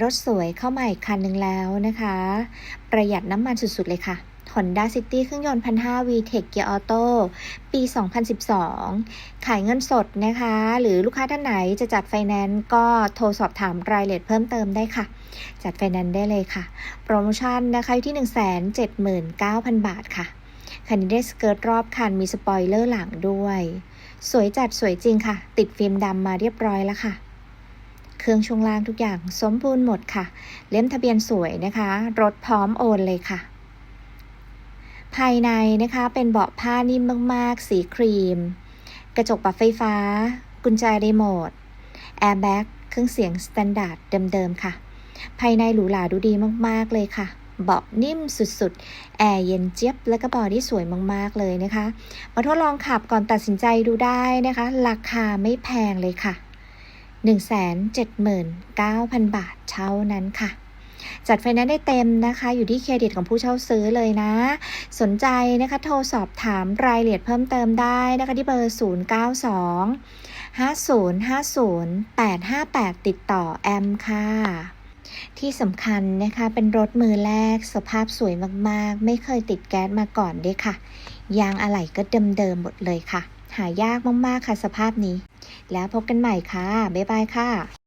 รถสวยเข้ามาอีกคันหนึ่งแล้วนะคะ ประหยัดน้ำมันสุดๆเลยค่ะ Honda City เครื่องยนต์ 1,500 VTEC Gear Auto ปี 2012 ขายเงินสดนะคะ หรือลูกค้าท่านไหนจะจัดไฟแนนซ์ก็โทรสอบถามรายละเอียดเพิ่มเติมได้ค่ะ จัดไฟแนนซ์ได้เลยค่ะ โปรโมชั่นนะคะอยู่ที่ 179,000 บาทค่ะ คันนี้ได้สเกิร์ตรอบคันมีสปอยเลอร์หลังด้วย สวยจัดสวยจริงค่ะ ติดฟิล์มดำมาเรียบร้อยแล้วค่ะ เครื่องช่วงล่างทุกอย่างสมบูรณ์หมดค่ะ เล่มทะเบียนสวยนะคะ รถพร้อมโอนเลยค่ะ ภายในนะคะเป็นเบาะผ้านิ่มมาก ๆ สีครีม กระจกปรับไฟฟ้า กุญแจรีโมท แอร์แบ็กเครื่องเสียงสแตนดาร์ดเดิม ๆ ค่ะ ภายในหรูหราดูดีมาก ๆ เลยค่ะเบาะนิ่มสุดๆ แอร์เย็นเจี๊ยบ แล้วก็บอดี้สวยมากๆเลยนะคะ มาทดลองขับก่อนตัดสินใจดูได้นะคะ ราคาไม่แพงเลยค่ะ 179,000 บาทเท่านั้นค่ะ จัดไฟแนนซ์ได้เต็มนะคะ อยู่ที่เครดิตของผู้เช่าซื้อเลยนะ สนใจนะคะโทรสอบถามรายละเอียดเพิ่มเติมได้นะคะที่เบอร์ 092 5050 858 ติดต่อแอมค่ะที่สำคัญนะคะเป็นรถมือแรกสภาพสวยมากๆ ไม่เคยติดแก๊สมาก่อนด้วยค่ะ ยางอะไหล่ก็เดิมๆหมดเลยค่ะ หายากมากๆค่ะสภาพนี้ แล้วพบกันใหม่ค่ะ บ๊ายบายค่ะ